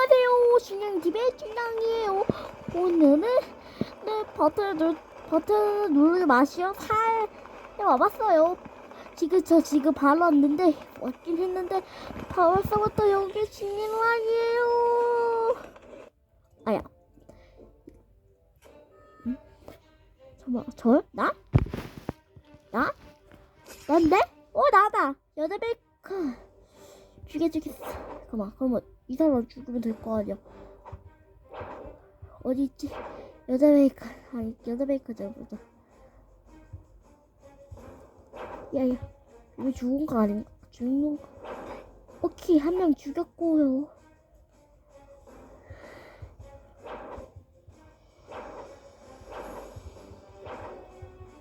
안녕하세요. 신영TV의 신영이에요. 오늘은 네, 버튼 누, 버튼 누르기 마시어 살에 와봤어요. 지금 저 지금 바로 왔는데 왔긴 했는데 벌써부터 여기 신랑이에요. 아야. 응? 잠깐 저요? 나? 나? 난데? 어 나다. 여자 베이커. 죽여 주겠어. 잠깐만 그러면 이 사람 죽으면 될 거 아니야. 어디 있지? 여자 베이커. 아니 여자 베이커 잡보자. 야야 이거 죽은 거 아닌가? 죽는 거. 오케이 한 명 죽였고요.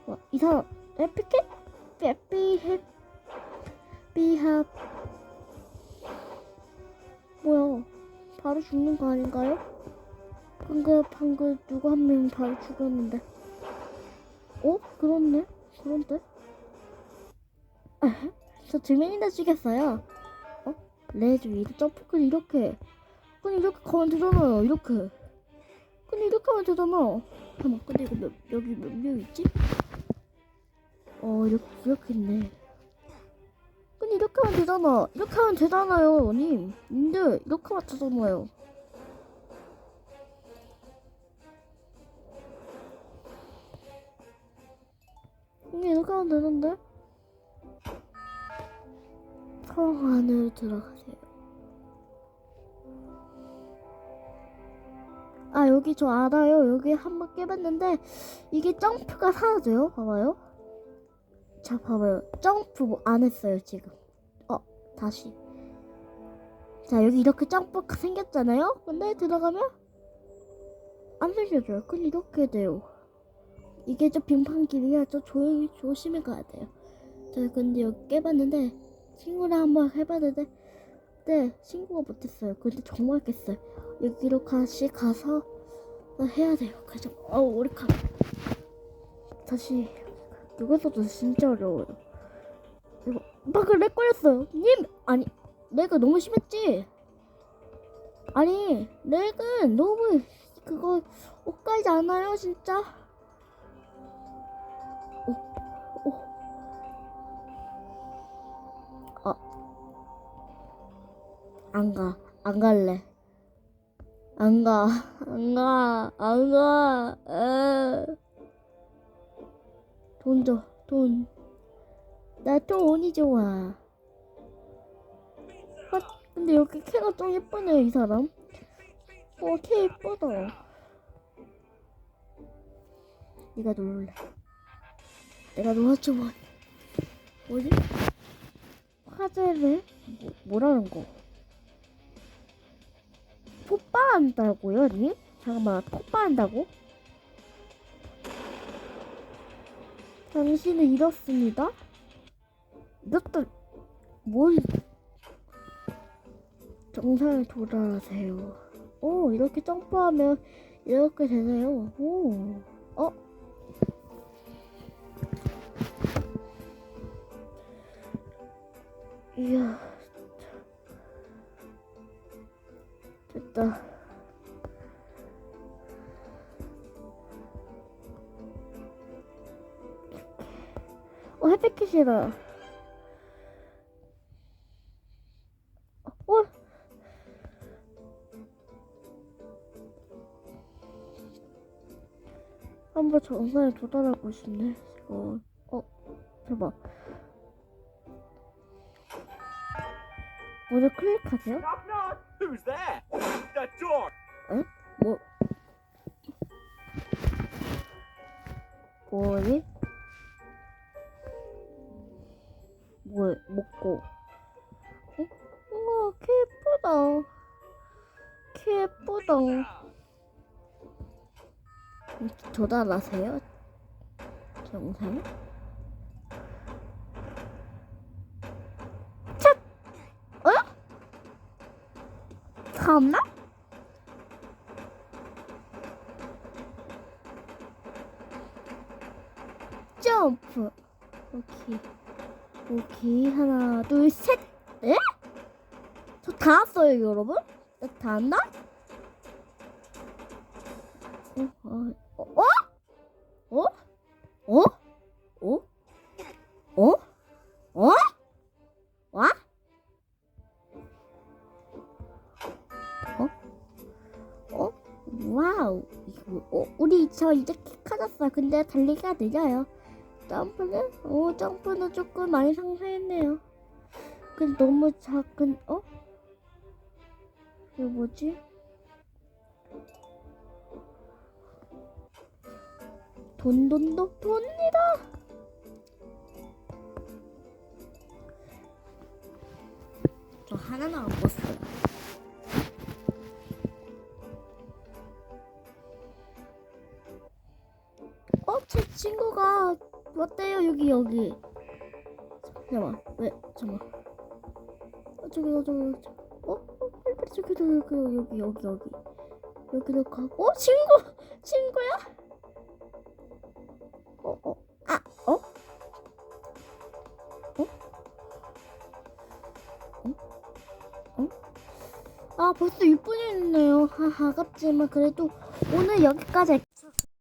와, 이 사람 에피켓? 에피 해피합 뭐 바로 죽는 거 아닌가요? 방금 방금 누구 한 명 바로 죽였는데. 어? 그렇네. 그런데? 저 증명인데 죽였어요. 어? 레즈 위로 점프를 이렇게. 그냥 이렇게 가면 되잖아요. 이렇게. 그냥 이렇게 하면 되잖아. 잠깐만, 근데 이거 몇, 여기 몇 명 있지? 어, 이렇게, 이렇게 있네. 근데 이렇게 하면 되잖아. 이렇게 하면 되잖아요, 님. 님들, 이렇게 하면 되잖아요. 이게 이렇게 하면 되는데? 성 안으로 들어가세요. 아, 여기 저 알아요. 여기 한 번 깨봤는데, 이게 점프가 사라져요. 봐봐요. 자, 봐봐요. 점프 뭐 안 했어요, 지금. 어, 다시. 자, 여기 이렇게 점프가 생겼잖아요? 근데 들어가면 안 생겨져요. 그냥 이렇게 돼요. 이게 좀 빙판 길이야. 좀 조용히 조심해 가야 돼요. 자, 근데 여기 깨봤는데, 친구랑 한번 해봤는데, 네, 친구가 못했어요. 근데 정말 깼어요. 여기로 다시 가서 해야 돼요. 그래서, 어우, 머리카락. 다시 이것도 진짜 어려워요. 이거 방금 렉 걸렸어요. 님 아니 렉은 너무 심했지. 아니 렉은 너무 그거 엇갈지 않아요 진짜. 오, 오. 어. 안 가. 안 갈래. 안 가. 안 가. 안 가. 에. 돈 줘, 돈. 나 돈이 좋아. 아, 근데 여기 캐가 좀 예쁘네, 이 사람. 어, 캐 예쁘다. 네가 놀래. 내가 놀아줘, 뭐. 뭐지? 화제를? 뭐, 뭐라는 거? 폭발한다고요, 니? 잠깐만, 폭발한다고? 당신을 잃었습니다. 이것도 뭘 정상에 돌아가세요. 오 이렇게 점프하면 이렇게 되네요. 오 어? 이야 됐다. 어, 햇빛이다. 어? 한번 정상에 도달하고 싶네. 어, 어, 잠깐. 먼저 클릭하세요. Door. 뭐? 뭐지? 뭐 먹고? 어? 우와, 개 예쁘다. 개 예쁘다. 도달하세요? 정상? 첫! 어? 참나? 점프. 오케이. 오케이. 하나, 둘, 셋. 에? 저다 왔어요, 여러분? 나다 한다? 어? 어? 어? 어? 어? 어? 어? 어? 와? 어? 어? 와우. 어, 우리 저 이제 키 커졌어요. 근데 달리기가 느려요. 점프는? 오, 점프는 조금 많이 상승했네요. 근데 너무 작은, 어? 이거 뭐지? 돈, 돈, 돈, 돈이다! 저 하나도 안 봤어요. 어, 제 친구가 왔대요, 여기, 여기. 잠깐만, 왜, 잠깐만. 어, 저기, 어, 저기. 어? 어, 빨리, 빨리, 저기, 저기, 여기, 여기, 여기. 여기로 가고, 어, 친구! 친구야? 아, 벌써 6분이 있네요. 하, 아깝지만 그래도 오늘 여기까지. 자,